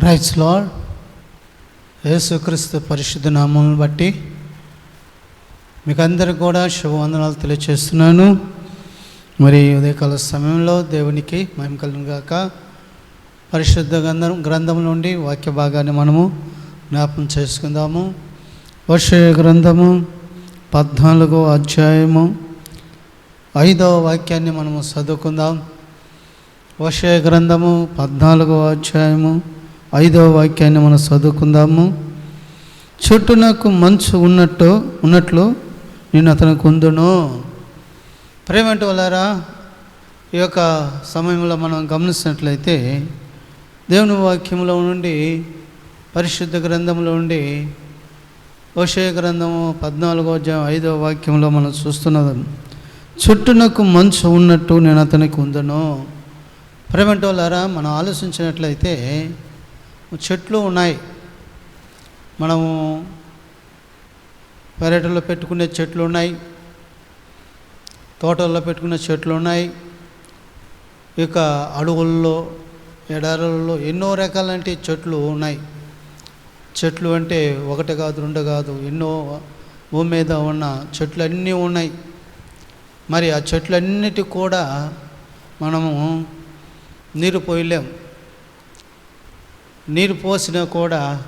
Praise lord యేసుక్రీస్తు పరిశుద్ధ నామమును బట్టి మీకు అందరికి కూడా శుభవందనాలు తెలియచేస్తున్నాను. మరి ఉదయకాల సమయంలో దేవునికి మహిమ కలుగును పరిశుద్ధ గ్రంథం గ్రంథం నుండి వాక్య భాగాన్ని మనము జ్ఞాపం చేసుకుందాము. వర్ష గ్రంథము పద్నాలుగో అధ్యాయము ఐదవ వాక్యాన్ని మనము చదువుకుందాం. వర్ష గ్రంథము పద్నాలుగో అధ్యాయము ఐదవ వాక్యాన్ని మనం చదువుకుందాము. చుట్టూనకు మంచు ఉన్నట్టు ఉన్నట్లు నేను అతనికి ఉందును ప్రేమంటి వాళ్ళారా ఈ యొక్క సమయంలో మనం గమనించినట్లయితే దేవుని వాక్యంలో నుండి పరిశుద్ధ గ్రంథంలో నుండి ఓషయ గ్రంథము పద్నాలుగో ఐదవ వాక్యంలో మనం చూస్తున్నది చుట్టూనకు మంచు ఉన్నట్టు నేను అతనికి ఉందను. ప్రేమంటి వాళ్ళారా మనం ఆలోచించినట్లయితే చెట్లు ఉన్నాయి. మనము పెరటలో పెట్టుకునే చెట్లు ఉన్నాయి. తోటల్లో పెట్టుకునే చెట్లు ఉన్నాయి. ఇక అడవుల్లో ఎడారులలో ఎన్నో రకాలంటి చెట్లు ఉన్నాయి. చెట్లు అంటే ఒకటి కాదు రెండు కాదు ఎన్నో భూమి మీద ఉన్న చెట్లు అన్నీ ఉన్నాయి. మరి ఆ చెట్లన్నిటి కూడా మనము నీరు పోయలేం. నీరు పోసినా కూడా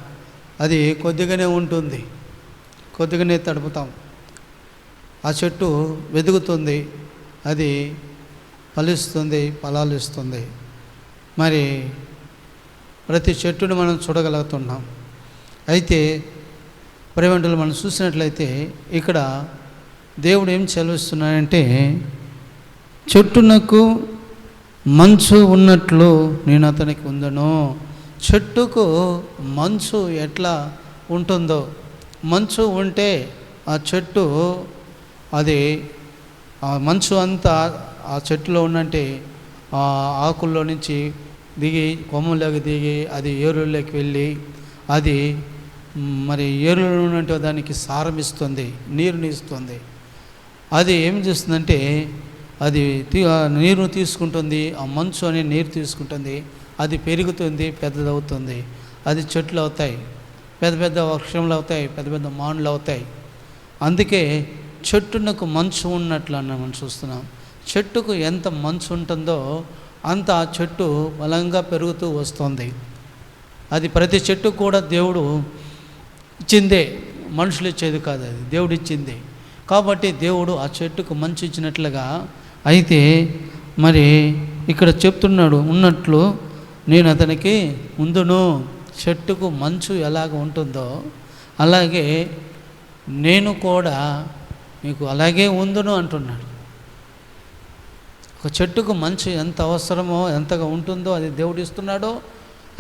అది కొద్దిగానే ఉంటుంది. కొద్దిగానే తడుపుతాం. ఆ చెట్టు వెదుగుతుంది. అది ఫలిస్తుంది ఫలాలు ఇస్తుంది. మరి ప్రతి చెట్టును మనం చూడగలుగుతున్నాం. అయితే ప్రేమంటులు మనం చూసినట్లయితే ఇక్కడ దేవుడు ఏం చదివిస్తున్నాడంటే చెట్టునకు మంచు ఉన్నట్లు నేను అతనికి ఉందను. చెట్టుకు మంచు ఎట్లా ఉంటుందో? మంచు ఉంటే ఆ చెట్టు అది ఆ మంచు అంతా ఆ చెట్టులో ఉన్నంటే ఆ ఆకుల్లో నుంచి దిగి కొమ్మలోకి దిగి అది ఏరుల్లోకి వెళ్ళి అది మరి ఏరులో ఉన్నట్టు దానికి సారం ఇస్తుంది నీరుని ఇస్తుంది. అది ఏం చేస్తుందంటే అది తీ- నీరు తీసుకుంటుంది ఆ మంచు అనే నీరు తీసుకుంటుంది. అది పెరుగుతుంది పెద్దదవుతుంది. అది చెట్లు అవుతాయి పెద్ద పెద్ద వృక్షములు అవుతాయి పెద్ద పెద్ద మానులు అవుతాయి అందుకే చెట్టునకు మంచు ఉన్నట్లు అన్న మనం చూస్తున్నాం. చెట్టుకు ఎంత మంచు ఉంటుందో అంత ఆ చెట్టు బలంగా పెరుగుతూ వస్తుంది. అది ప్రతి చెట్టు కూడా దేవుడు ఇచ్చిందే. మనుషులు ఇచ్చేది కాదు అది. దేవుడు ఇచ్చింది. కాబట్టి దేవుడు ఆ చెట్టుకు మంచు ఇచ్చినట్లుగా అయితే మరి ఇక్కడ చెప్తున్నాడు ఉన్నట్లు నేను అతనికి ముందును చెట్టుకు మంచు ఎలాగ ఉంటుందో అలాగే నేను కూడా మీకు అలాగే ఉందును అంటున్నాడు. ఒక చెట్టుకు మంచు ఎంత అవసరమో ఎంతగా ఉంటుందో అది దేవుడు ఇస్తున్నాడో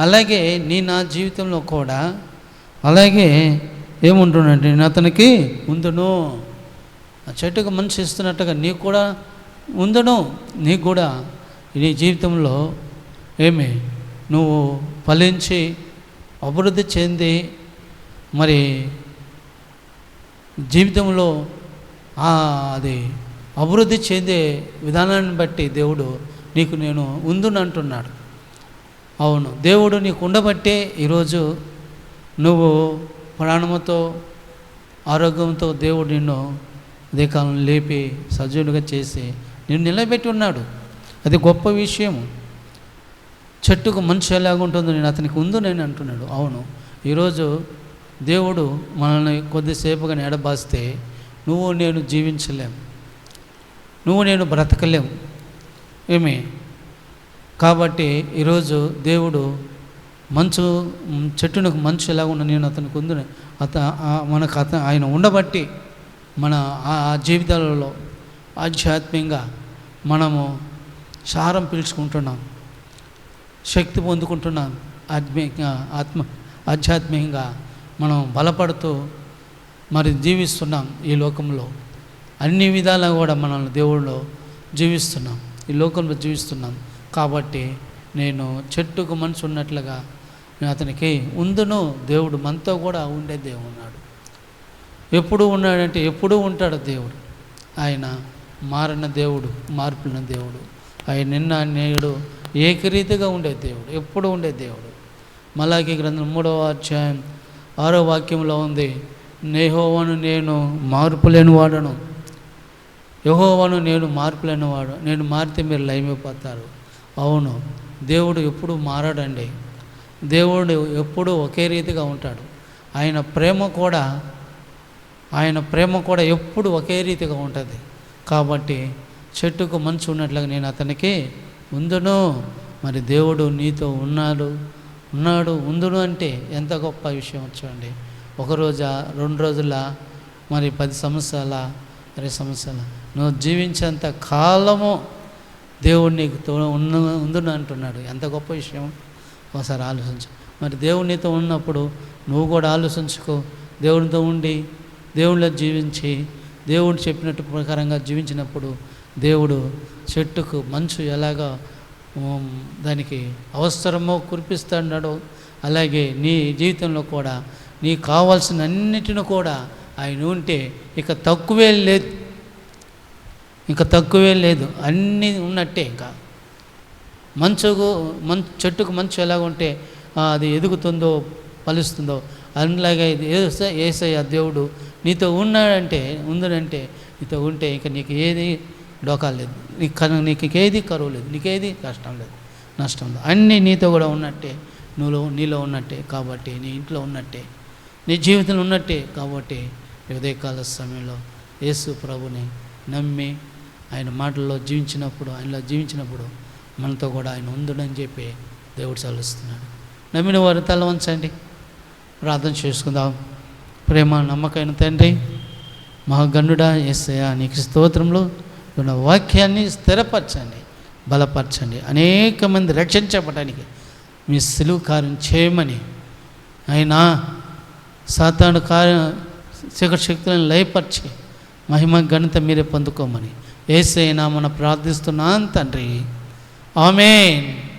అలాగే నీ నా జీవితంలో కూడా అలాగే ఏముంటున్నాడు నేను అతనికి ఉందును. ఆ చెట్టుకు మంచు ఇస్తున్నట్టుగా నీకు కూడా ఉందును నీకు కూడా నీ జీవితంలో ఏమి నువ్వు ఫలించి అభివృద్ధి చెంది మరి జీవితంలో అది అభివృద్ధి చెందే విధానాన్ని బట్టి దేవుడు నీకు నేను ఉందునంటున్నాడు అవును దేవుడు నీకు ఉండబట్టే ఈరోజు నువ్వు ప్రాణముతో ఆరోగ్యంతో దేవుడు నిన్ను అదే కాలం లేపి సజీవునిగా చేసి నిన్ను నిలబెట్టి ఉన్నాడు. అది గొప్ప విషయం చెట్టుకు మనిషి ఎలాగుంటుందో నేను అతనికి ఉందో నేను అంటున్నాడు. అవును ఈరోజు దేవుడు మనల్ని కొద్దిసేపుగా ఎడబాస్తే నువ్వు నేను జీవించలేం. నువ్వు నేను బ్రతకలేం. ఏమి? కాబట్టి ఈరోజు దేవుడు మంచు చెట్టునకు మంచు ఎలా ఉన్న నేను అతనికి ఉంది అత మనకు అత ఆయన ఉండబట్టి మన ఆ ఆ జీవితాలలో ఆధ్యాత్మికంగా మనము సారం పీల్చుకుంటున్నాం. శక్తి పొందుకుంటున్నాం. ఆత్మీయంగా ఆత్మ ఆధ్యాత్మికంగా మనం బలపడుతూ మరి జీవిస్తున్నాం ఈ లోకంలో. అన్ని విధాలా కూడా మనల్ని దేవుళ్ళు జీవిస్తున్నాం. ఈ లోకంలో జీవిస్తున్నాం. కాబట్టి నేను చెట్టుకు మనసు ఉన్నట్లుగా నేను అతనికి ఉందును. దేవుడు మనతో కూడా ఉండే దేవుడు ఉన్నాడు. ఎప్పుడు ఉన్నాడంటే ఎప్పుడూ ఉంటాడు దేవుడు. ఆయన మారిన దేవుడు మార్పున దేవుడు. ఆయన నిన్న నేడు ఏకరీతిగా ఉండే దేవుడు ఎప్పుడు ఉండే దేవుడు. మలాకి గ్రంథం మూడవ అధ్యాయం ఆరో వాక్యంలో ఉంది నేహోవను నేను మార్పు లేని వాడను యహోవను నేను మార్పు లేనివాడు నేను మారితే మీరు లయమైపోతారు. అవును దేవుడు ఎప్పుడు మారాడండి. దేవుడు ఎప్పుడూ ఒకే రీతిగా ఉంటాడు. ఆయన ప్రేమ కూడా ఆయన ప్రేమ కూడా ఎప్పుడు ఒకే రీతిగా ఉంటుంది. కాబట్టి చెట్టుకు మంచు ఉన్నట్లుగా నేను అతనికి ఉందును? మరి దేవుడు నీతో ఉన్నాడు. ఉన్నాడు ఉందును అంటే ఎంత గొప్ప విషయం చూడండి. ఒక రోజా రెండు రోజుల మరి పది సంవత్సరాల ఇరవై సంవత్సరాల. నువ్వు జీవించేంత కాలము దేవుడు నీకు తో ఉన్న ఉందును అంటున్నాడు. ఎంత గొప్ప విషయం. ఒకసారి ఆలోచించు. మరి దేవుడు నీతో ఉన్నప్పుడు నువ్వు కూడా ఆలోచించుకో. దేవునితో ఉండి దేవుళ్ళ జీవించి దేవుడు చెప్పినట్టు ప్రకారంగా జీవించినప్పుడు దేవుడు చెట్టుకు మంచు ఎలాగా దానికి అవసరమో కురిపిస్తాడో అలాగే నీ జీవితంలో కూడా నీకు కావాల్సిన అన్నిటిని కూడా ఆయన ఉంటే ఇక తక్కువే లేదు. ఇంకా తక్కువే లేదు. అన్నీ ఉన్నట్టే ఇంకా. మంచుకు మంచు చెట్టుకు మంచు ఎలాగ ఉంటే అది ఎదుగుతుందో ఫలిస్తుందో అలాగే ఇది ఏసయ్య దేవుడు నీతో ఉన్నాడంటే ఉందనంటే నీతో ఉంటే ఇక నీకు ఏది డోకాలు లేదు నీకు కను నీకు ఏది కరువు లేదు. నీకేది కష్టం లేదు. నష్టం లేదు. అన్నీ నీతో కూడా ఉన్నట్టే. నువ్వు నీలో ఉన్నట్టే కాబట్టి నీ ఇంట్లో ఉన్నట్టే. నీ జీవితంలో ఉన్నట్టే కాబట్టి ఉదయకాల సమయంలో యేసు ప్రభుని నమ్మి ఆయన మాటల్లో జీవించినప్పుడు ఆయనలో జీవించినప్పుడు మనతో కూడా ఆయన ఉందని చెప్పి దేవుడు చల్లుస్తున్నాడు నమ్మిన వారు తల వంచండి. ప్రార్థన చేసుకుందాం. ప్రేమ నమ్మకైన తండ్రి మహాగణుడా ఏసయ్య నీకు స్తోత్రంలో ఉన్న వాక్యాన్ని స్థిరపరచండి బలపరచండి అనేక మంది రక్షించబడడానికి మీ సులువు కార్యం చేయమని. అయినా సాతాను కార్య శిఖర శక్తులను లయపరిచి మహిమ ఘనత మీరే పొందుకోమని. ఏసైనా మనం ప్రార్థిస్తున్నాను తండ్రి. ఆమెన్.